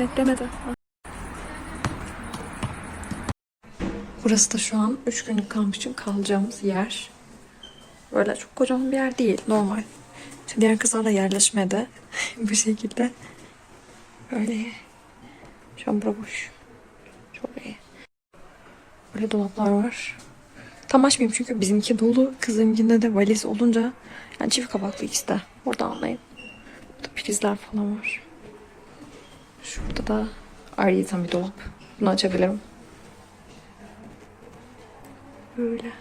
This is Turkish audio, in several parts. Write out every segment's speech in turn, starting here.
Netlemedi. Burası da şu an 3 günlük kamp için kalacağımız yer. Böyle çok kocaman bir yer değil. Normal. İşte diğer kızlar da yerleşmedi. Bu şekilde. Böyle. Şu an bura boş. Çok iyi. Böyle dolaplar var. Tam açmayayım çünkü bizimki dolu. Kızımkinde de valiz olunca yani çift kapaklı ikisi de. Orada anlayın. Burada prizler falan var. Şurada da ayrıyeten bir dolap. Bunu açabilirim. Böyle.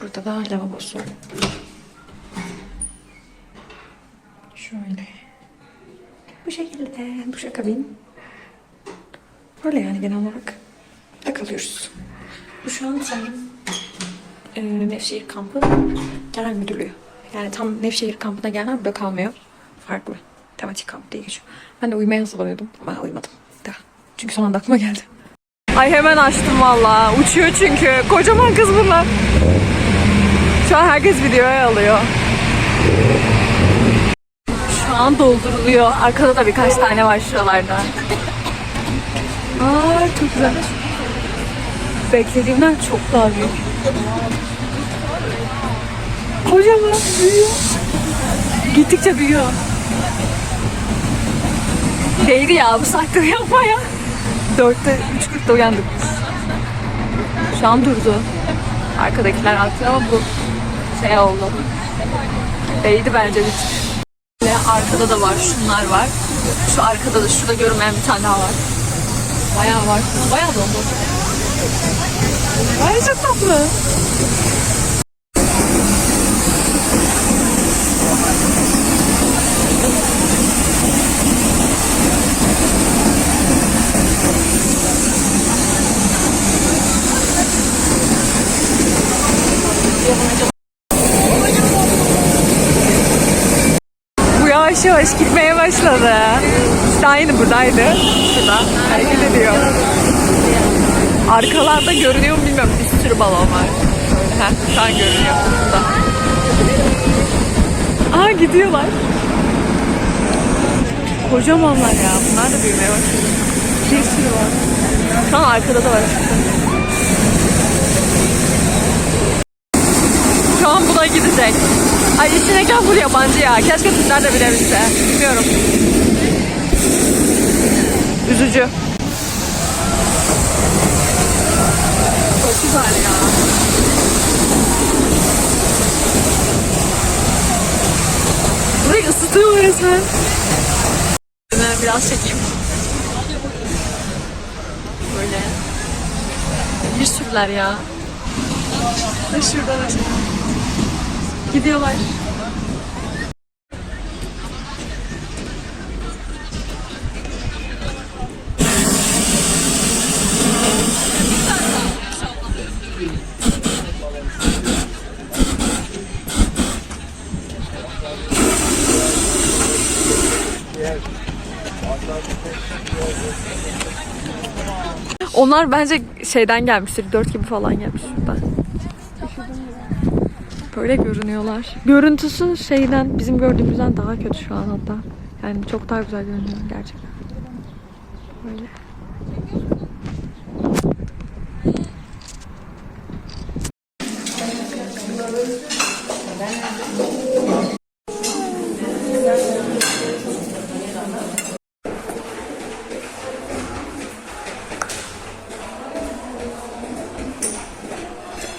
Burada da lavabosu. Şöyle. Bu şekilde duşakabin. Böyle yani genel olarak takılıyoruz. Bu şu an sanırım e, Nevşehir kampı genel müdürlüğü. Yani tam Nevşehir kampına gelenler burada kalmıyor. Farklı. Tematik kamp diye geçiyor. Ben de uyumaya hazırlanıyordum ama uyumadım. Da. Çünkü son anda aklıma geldi. Ay hemen açtım valla. Uçuyor çünkü. Kocaman kız bunlar. Şu an herkes videoya alıyor. Şu an dolduruluyor. Arkada da birkaç tane var şuralarda. Aa çok güzel. Beklediğimden çok daha büyük. Kocaman büyüyor. Gittikçe büyüyor. Değdi ya bu saatte uyanmaya. Dörtte, üç kırkta uyandık. Şu an durdu. Arkadakiler attı ama bu şey oldu. Değdi bence bir tık. Arkada da var, şunlar var. Şu arkada da, şurada görünmeyen bir tane daha var. Bayağı var. Bayağı doldu. Ay çok tatlı. Bu yavaş yavaş gitmeye başladı. Aynı buradaydı. Şurada hareket ediyor. Arkalarda görünüyor mu bilmiyorum. Bir sürü balon var. Heh, şu an görünüyor. Burada. Aa gidiyorlar. Kocamanlar ya. Bunlar da büyümeye başladı. Bir sürü var. Şu an arkada da var. Şu an gidecek. Ay içindeyken full yabancı ya. Keşke Türkler de bilebilse. Bilmiyorum. Üzücü. Çok güzel ya. Burayı ısıtıyor resmen. Biraz çekeyim. Böyle. Bir sürüler ya. Ve şurada da şey. Gidiyorlar. Onlar bence şeyden gelmiştir. Dört gibi falan gelmiş Böyle görünüyorlar. Görüntüsü şeyden bizim gördüğümüzden daha kötü şu an hatta. Yani çok daha güzel görünüyor gerçekten. Böyle.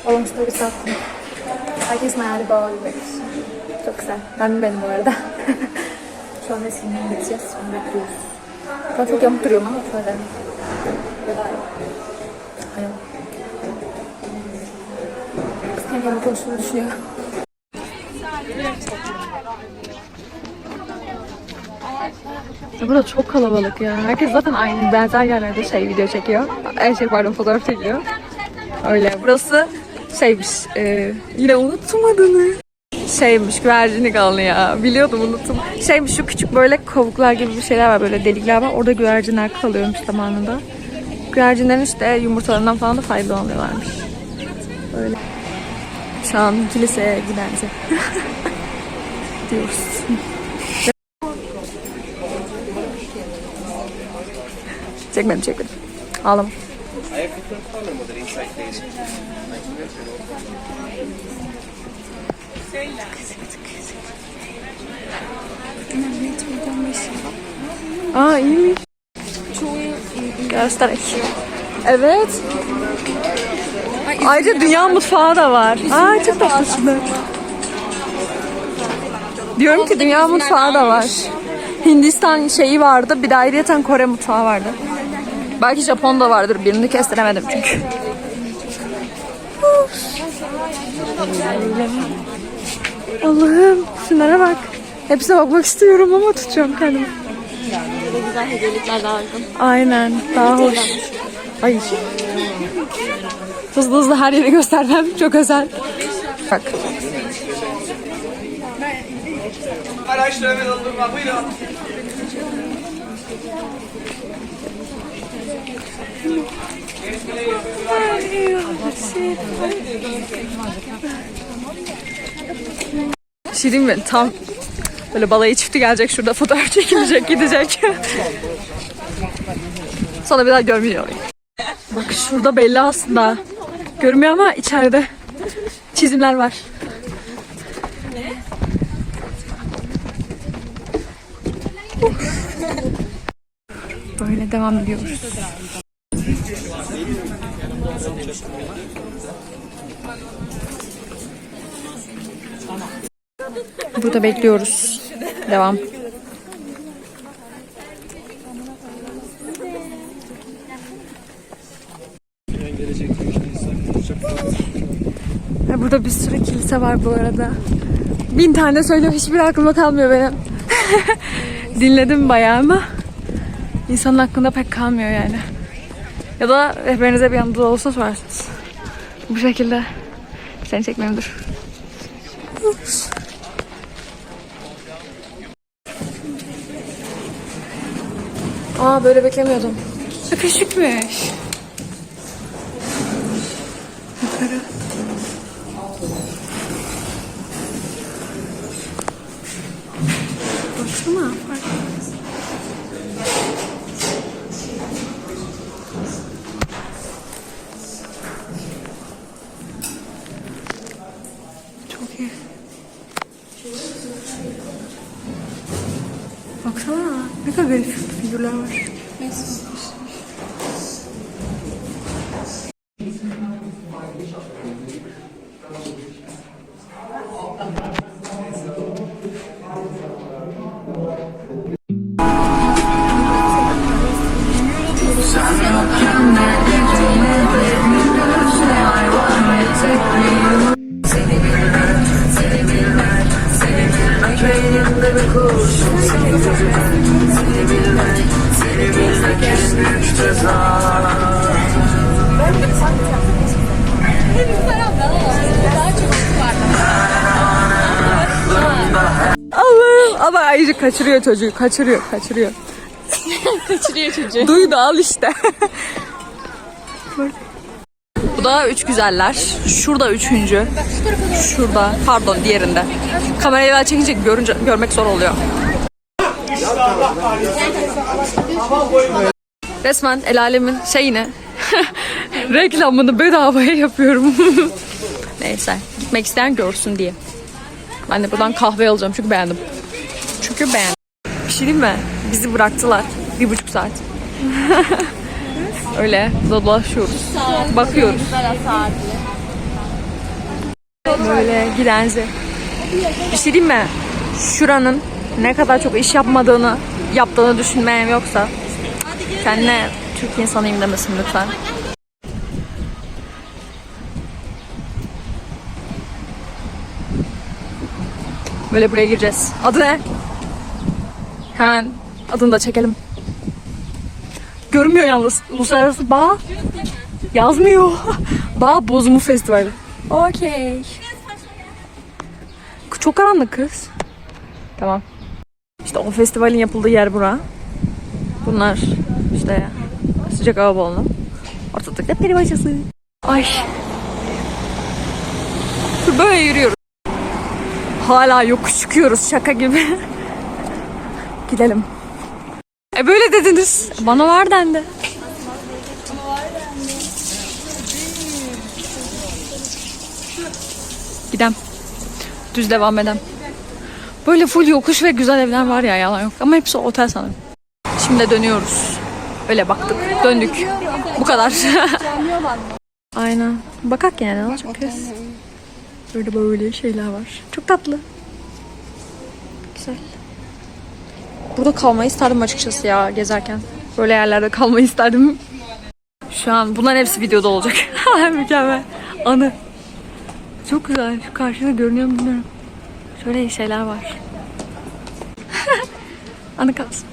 Balon story attım. Herkesin hayali baba gibi. Çok güzel. Ben benim bu arada. Şu an resimden gideceğiz. Sonra bekliyoruz. An çok yamuk duruyorum ama şöyle. Kız kendi yamuk konuştuğunu düşünüyor. Burada çok kalabalık ya. Herkes zaten aynı benzer yerlerde şey video çekiyor. Her şey pardon fotoğraf çekiyor. Öyle. Burası şeymiş. e, yine unuttum adını. Şeymiş güvercinlik alanı ya. Biliyordum unuttum. Şeymiş şu küçük böyle kovuklar gibi bir şeyler var böyle delikler var. Orada güvercinler kalıyormuş zamanında. Güvercinlerin işte yumurtalarından falan da faydalanıyorlarmış. Böyle. Şu an kiliseye giderce. Diyoruz. Çekmedim çekmedim. Ağlama. I have different color model inside this. Aa iyiymiş. Göster. Evet. Ayrıca dünya mutfağı da var. Aa çok tatlı şunlar. Diyorum ki dünya mutfağı da var. Hindistan şeyi vardı. Bir de ayrıyeten Kore mutfağı vardı. Belki Japon da vardır. Birini kestiremedim çünkü. Allah'ım şunlara bak. Hepsine bakmak istiyorum ama tutacağım kendimi. Güzel hediyelikler lazım. Aynen. Daha hoş. Ay. Hızlı hızlı her yeri göstermem. Çok özel. Bak. Araçlarımı doldurma buyurun. Şey diyeyim mi? Tam böyle balayı çifti gelecek şurada fotoğraf çekilecek gidecek. Sonra bir daha orayı. Bak şurada belli aslında. Görmüyor ama içeride çizimler var. Böyle devam ediyoruz. Burada bekliyoruz. Devam. Burada bir sürü kilise var bu arada. Bin tane söylüyorum hiçbir aklımda kalmıyor benim. Dinledim bayağı ama insanın aklında pek kalmıyor yani. Ya da rehberinize bir yanında olsa sorarsınız. Bu şekilde seni çekmeyeyim dur. Aa böyle beklemiyordum. Küçükmüş. Senhor. Ayıcı kaçırıyor çocuğu kaçırıyor kaçırıyor. Kaçırıyor çocuğu. Duydu al işte. Bu da üç güzeller. Şurada üçüncü. Şurada. Pardon diğerinde. Kamerayı daha çekince görünce, görmek zor oluyor. Resmen el alemin şeyini reklamını bedavaya yapıyorum. Neyse. Gitmek isteyen görsün diye. Ben de buradan kahve alacağım çünkü beğendim. Çünkü beğendim. Bir şey mi? Bizi bıraktılar. Bir buçuk saat. Öyle dolaşıyoruz. Bakıyoruz. Böyle gidenzi. Bir şey mi? Şuranın ne kadar çok iş yapmadığını, yaptığını düşünmeyen yoksa kendine Türk insanıyım demesin lütfen. Böyle buraya gireceğiz. Adı ne? Hemen adını da çekelim. Görünmüyor yalnız. Uluslararası Bağ yazmıyor. Bağ Bozumu Festivali. Okey. Çok karanlık kız. Tamam. İşte o festivalin yapıldığı yer bura. Bunlar işte sıcak hava balonu. Ortalıkta peri bahçesi. Ay. Böyle yürüyoruz. Hala yokuş çıkıyoruz şaka gibi. gidelim. E böyle dediniz. Bana var dendi. Gidem. Düz devam edem. Böyle full yokuş ve güzel evler var ya yalan yok. Ama hepsi otel sanırım. Şimdi dönüyoruz. Öyle baktık. Döndük. Bu kadar. Aynen. Bakak yani ne olacak kız. Böyle böyle şeyler var. Çok tatlı. Güzel. Burada kalmayı isterdim açıkçası ya gezerken. Böyle yerlerde kalmayı isterdim. Şu an bunların hepsi videoda olacak. Mükemmel. Anı. Çok güzel. Şu karşıda görünüyor mu bilmiyorum. Şöyle iyi şeyler var. Anı kalsın.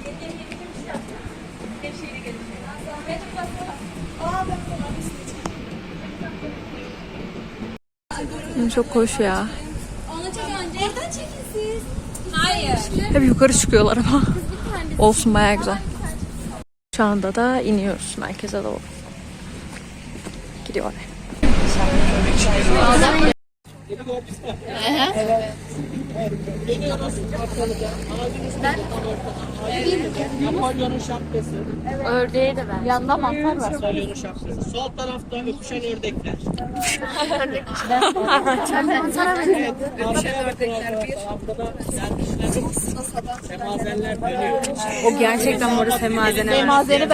Çok hoş ya. Hep yukarı çıkıyorlar ama. Olsun baya güzel. Şu anda da iniyoruz merkeze doğru. Gidiyor. Ördeğe de ver. Yanında mantar var. Napolyon'un şapkası. Sol tarafta öpüşen ördekler. Semazenler dönüyor. O gerçekten orası semazene var. Mazeri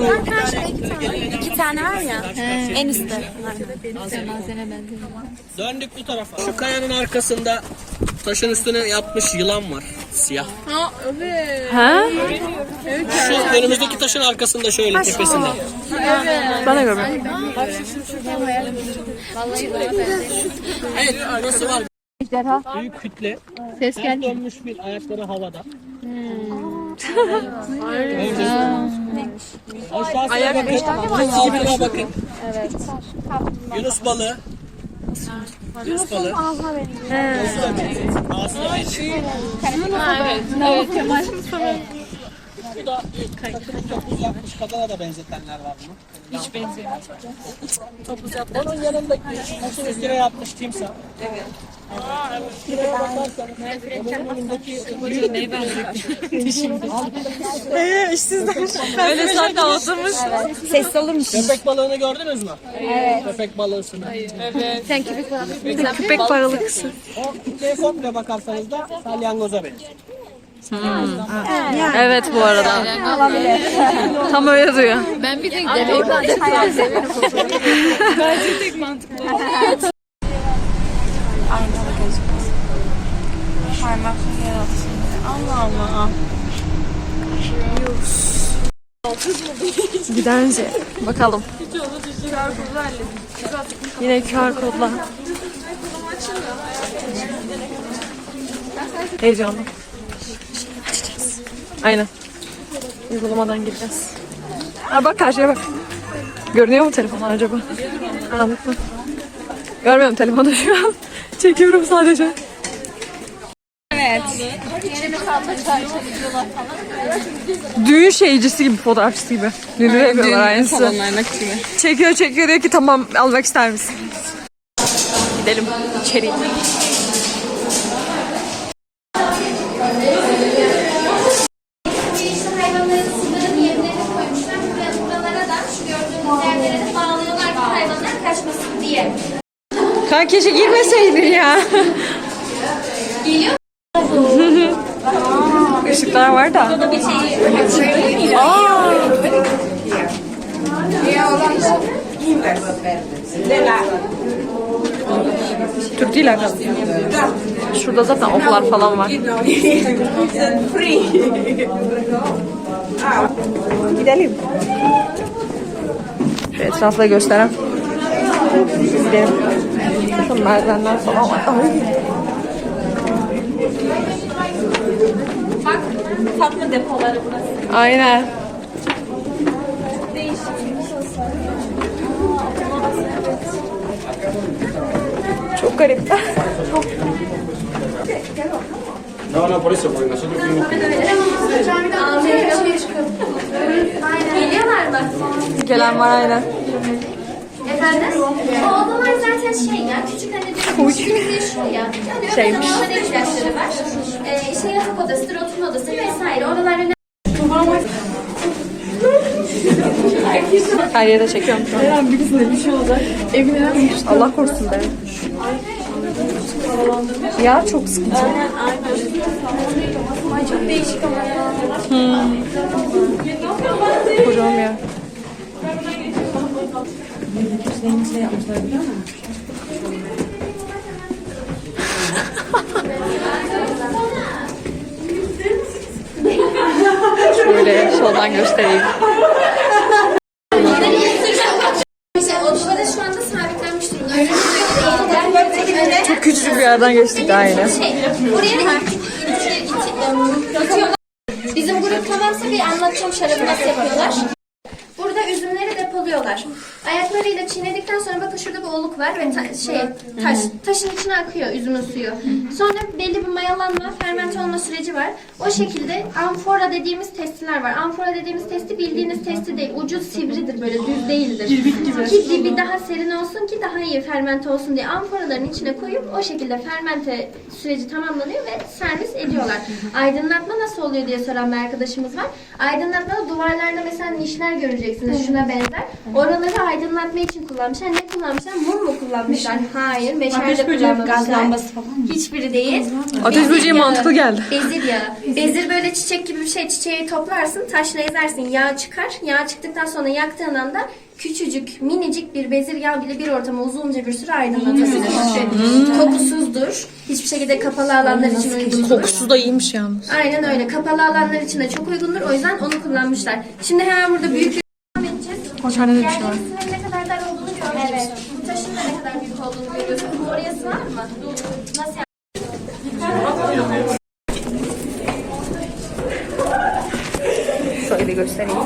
ben göremedim. İki tane var ya. En üstte. Döndük bu tarafa. Şu kayanın arkasında taşın üstüne yatmış yılan var. Siyah. Ha? Şu önümüzdeki taşın arkasında şöyle tepesinde. De görmedim. Evet burası var. Büyük kütle. Ses Ters gelmiyor. dönmüş bir ayakları havada. Aşağısına bakın. Altına bakın. Yunus balığı. Yunus balığı. Ağzı da benziyor. Ağzı da benziyor. Bu da topuz yapmış kadına da benzetenler var bunu. Hiç benzemiyor. Topuz yapmış. Onun yanındaki taşın üstüne yapmış timsah. Evet. Aa, evet. Şuraya bakarsanız onun yanındaki neye Öyle zaten oturmuş. Sesli olur musun? Köpek balığını gördünüz mü? Evet. Köpek balığısını. Sen köpek falan. Köpek paralıksı. O kütleye komple bakarsanız da salyangoza benziyor. Evet. Bu arada. Tam öyle diyor. Ben bir tek oradan Giderce bakalım. Yine QR kodla. Heyecanlı. Aynen. Uygulamadan gireceğiz. Ha bak karşıya bak. Görünüyor mu telefonlar acaba? Karanlık mı? Görmüyorum telefonu şu an. Çekiyorum sadece. Düğün şeycisi gibi, fotoğrafçısı gibi. Düğünü yapıyorlar aynısı. Çekiyor çekiyor diyor ki tamam almak ister misin? Gidelim içeri. Keşke girmeseydin ya. Geliyor. Işıklar var da. Türk değil alakalı. Şurada zaten oklar falan var. Gidelim. Şu etrafla gösteren. Gidelim. Şu merdivenler falan var. Ay. Tatlı depoları burası. Aynen. Çok garip. No, no, por eso, porque nosotros fuimos Geliyorlar mı? Gelen var aynen. Efendim? O odalar zaten şey ya, küçük hani bir yaşıyor ya. Yani Şeymiş. zamanlarda ihtiyaçları var. Ee, işte yatak odasıdır, oturma odası vesaire. Oralar önemli. Her yere çekiyorum şu an. Her an birisine bir şey olacak. Evine Allah korusun be. Ya çok sıkıntı. Aynen aynen. Ay çok değişik ama ya. Hmm. Kocaman bir yer. Şöyle soldan göstereyim. İşte o duvara şu anda sabitlenmiş durumda. Öyle Çok küçücük bir yerden geçtik daha yine. şey, oraya da it- it- it- itiyorlar. Bizim grup tamamsa bir anlatacağım şarabı nasıl yapıyorlar. Burada üzümleri depoluyorlar. Ayaklarıyla çiğnedikten sonra bakın şurada bir oluk var ve ta- şey taş taşın içine akıyor üzümün suyu. Sonra belli bir mayalanma, fermente olma süreci var. O şekilde amfora dediğimiz testiler var. Amfora dediğimiz testi bildiğiniz testi değil. Ucu sivridir böyle düz değildir. Ki dibi daha serin olsun ki daha iyi fermente olsun diye amforaların içine koyup o şekilde fermente süreci tamamlanıyor ve servis ediyorlar. Aydınlatma nasıl oluyor diye soran bir arkadaşımız var. Aydınlatma duvarlarda mesela nişler göreceksiniz şuna benzer. Oraları aydınlatma için kullanmışlar. Ne kullanmışlar? Mum mu kullanmışlar? Hayır. Meşale kullanmışlar. Gaz lambası falan Hiçbiri değil. Ateş böceği mantıklı geldi. Bezir yağı. Bezir böyle çiçek gibi bir şey. Çiçeği toplarsın, taşla ezersin, yağ çıkar. Yağ çıktıktan sonra yaktığın anda küçücük, minicik bir bezir yağ bile bir ortamı uzunca bir süre aydınlatabilir. Kokusuzdur. Hiçbir şekilde kapalı alanlar için uygundur. Kokusu da iyiymiş yalnız. Aynen öyle. Kapalı alanlar için de çok uygundur. O yüzden onu kullanmışlar. Şimdi hemen burada büyük bir Koçhanede bir şey var. Yerlerisinin ne kadar dar olduğunu görüyoruz. Evet. Bu taşın da ne kadar büyük olduğunu görüyorsun. Oraya sığar mı? Nasıl Şöyle göstereyim.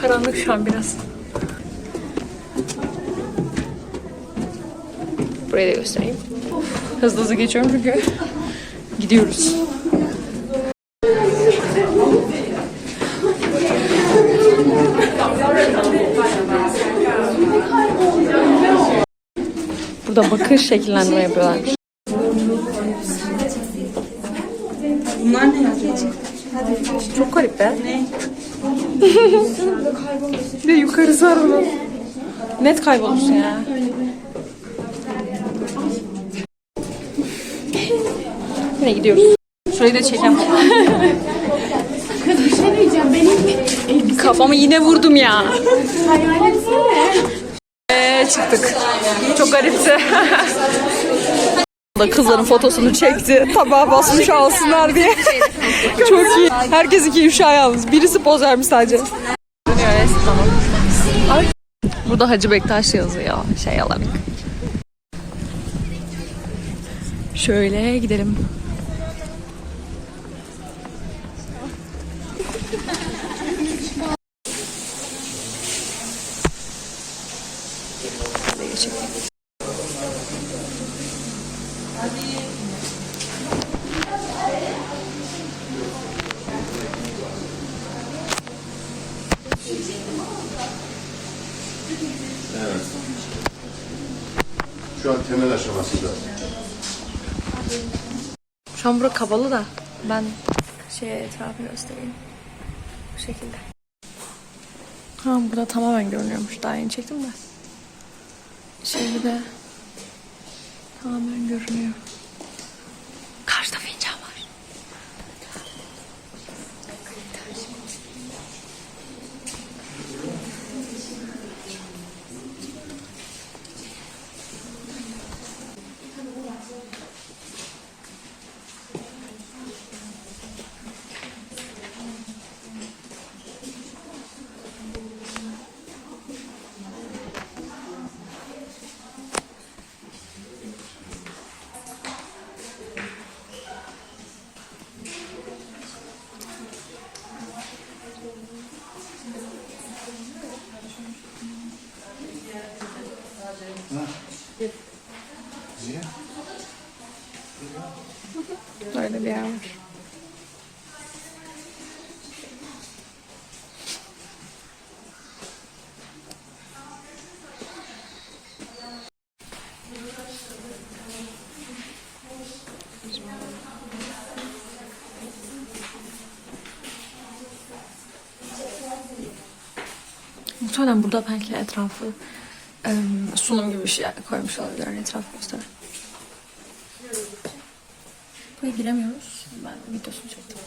Karanlık şu an biraz. Burayı da göstereyim. Hızlı hızlı geçiyorum çünkü gidiyoruz. Burada bakır şekillendirme yapıyorlarmış. Bunlar ne Çok garip be. Ne? bir yukarısı var bunun. Net kaybolmuşsun ya. Yine gidiyoruz. Şurayı da çekeceğim. Kız bir şey diyeceğim. Benim Kafamı yine vurdum ya. Eee çıktık. Çok garipti. da kızların fotosunu çekti. Tabağa basmış alsınlar diye. Çok iyi. Herkes iki ifşa yalnız. Birisi poz vermiş sadece. Burada Hacı Bektaş yazıyor. Şey olarak. Şöyle gidelim. Geçelim. Şu an temel aşamasında. Şu an bura kapalı da ben şey etrafı göstereyim. Bu şekilde. Ha burada tamamen görünüyormuş. Daha yeni çektim de. Şimdi de tamamen görünüyor. Muhtemelen burada belki etrafı em, sunum gibi bir şey koymuş olabilirler etrafı gösteren. Buraya giremiyoruz. Ben videosunu çektim.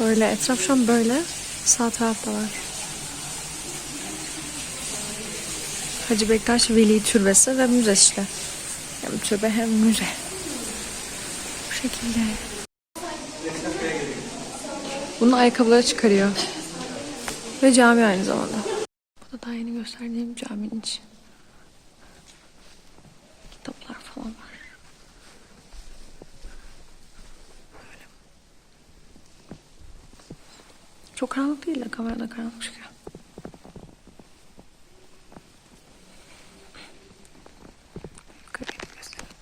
Böyle etraf şu an böyle. Sağ tarafta var. Hacı Bektaş Veli Türbesi ve müze işte. Hem türbe hem müze. Bu şekilde. Bunun ayakkabıları çıkarıyor. Ve cami aynı zamanda. Bu da daha yeni gösterdiğim caminin içi. Kitaplar falan var. Böyle. Çok karanlık değil de kamerada karanlık çıkıyor. Yukarıya da göstereyim.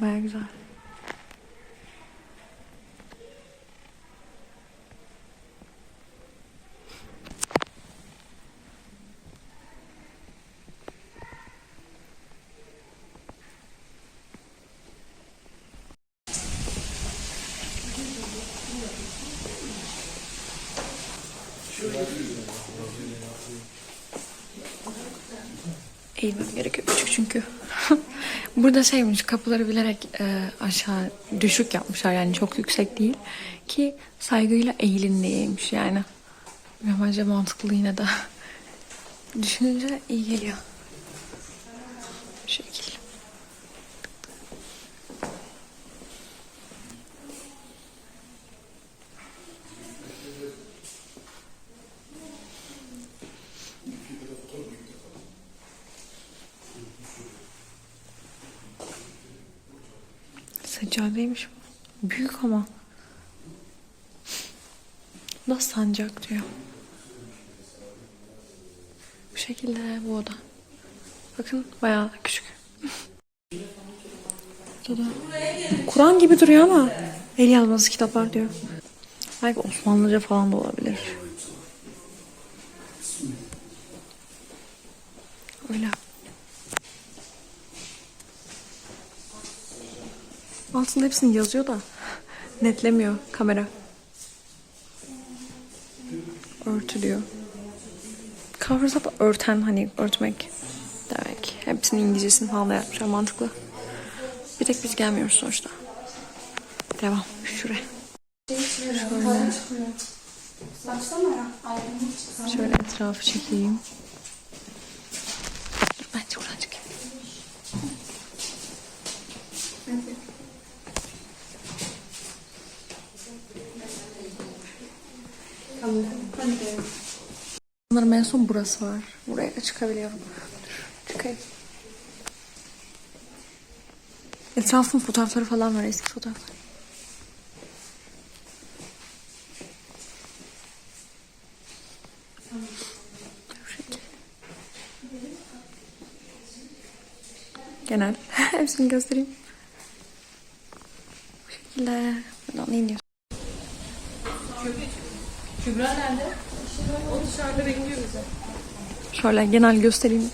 Baya güzel. Eğilmem gerekiyor küçük çünkü. Burada şeymiş kapıları bilerek e, aşağı düşük yapmışlar yani çok yüksek değil. Ki saygıyla eğilin diyeymiş yani. Ve bence mantıklı yine de. Düşününce iyi geliyor. Bu şekil. Seccadeymiş bu. Büyük ama. Da sancak diyor. Bu şekilde bu oda. Bakın bayağı küçük. Kur'an gibi duruyor ama el yazması kitaplar diyor. Belki Osmanlıca falan da olabilir. Öyle. Altında hepsini yazıyor da netlemiyor kamera. Örtü diyor. Cover up örten hani örtmek demek. Hepsinin İngilizcesini falan da yapmışlar mantıklı. Bir tek biz gelmiyoruz sonuçta. Devam. Şuraya. Şöyle. Şöyle etrafı çekeyim. Dur bence buradan çıkayım. Sanırım en son burası var. Buraya da çıkabiliyorum. Çıkayım. Etrafın fotoğrafları falan var, eski fotoğraflar. Genel. Hepsini göstereyim. Bu şekilde. Buradan iniyoruz. Şöyle genel göstereyim.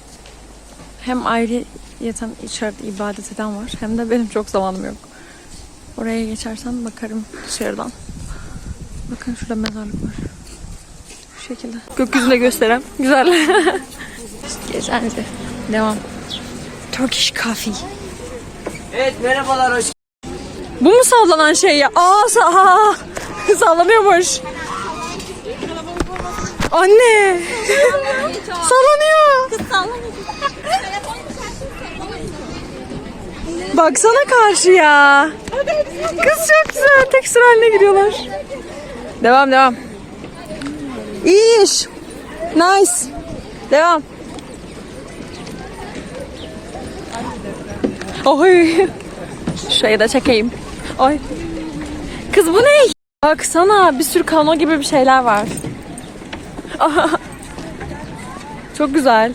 Hem ayrı yeten içeride ibadet eden var hem de benim çok zamanım yok. Oraya geçersem bakarım dışarıdan. Bakın şurada mezarlık var. Bu şekilde. Gökyüzünde gösterem. Güzel. Gezence. Devam. Turkish coffee. Evet merhabalar hoş Bu mu sallanan şey ya? Aa sa sallanıyormuş. Anne. Sallanıyor. Baksana karşıya. Kız çok güzel. Tek sıra haline giriyorlar. Devam devam. İyi iş. Nice. Devam. Oy. Şurayı da çekeyim. Ay. Kız bu ne? Baksana bir sürü kano gibi bir şeyler var. çok güzel.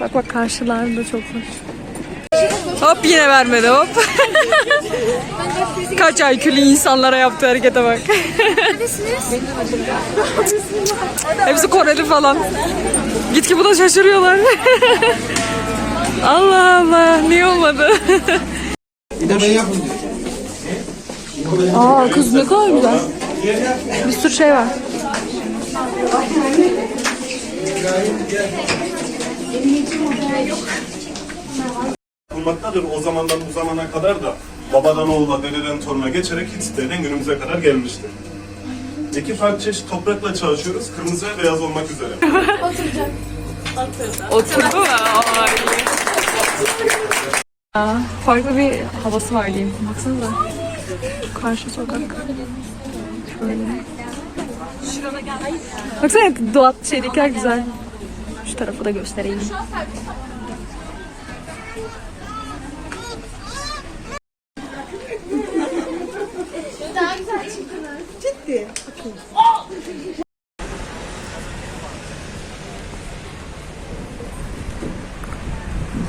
Bak bak karşılarda çok hoş. Hop yine vermedi hop. Kaç IQ'lu insanlara yaptığı harekete bak. Hepsi Koreli falan. Gitki bu da şaşırıyorlar. Allah Allah niye olmadı? Aa kız ne kadar güzel. Bir sürü şey var. Yapılmaktadır. O zamandan bu zamana kadar da babadan oğula, dededen toruna geçerek Hititlerden günümüze kadar gelmiştir. İki farklı çeşit toprakla çalışıyoruz. Kırmızı ve beyaz olmak üzere. Oturdu mu? Ay. Farklı bir havası var diyeyim. Baksanıza. Karşı sokak. Şöyle. Baksana doğat şeydekiler güzel. Şu tarafı da göstereyim.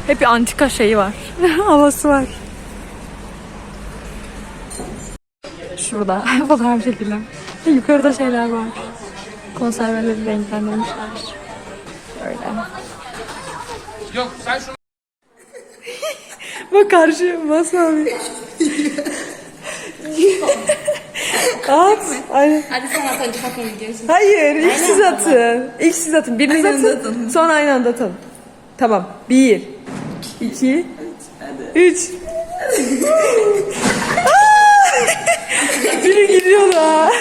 Hep bir antika şeyi var. Havası var. Şurada fotoğraf çekilen. Yukarıda şeyler var. Konserveleri renklendirmişler. Öyle. Yok sen şunu... Bak karşı bas abi. At. Aynen. Hadi sen at önce bakma videosu. Hayır, ilk siz atın. İlk siz atın. Biriniz Aynı atın. atın. Sonra aynı anda atın. Tamam. Bir, iki, üç. Biri gidiyor da.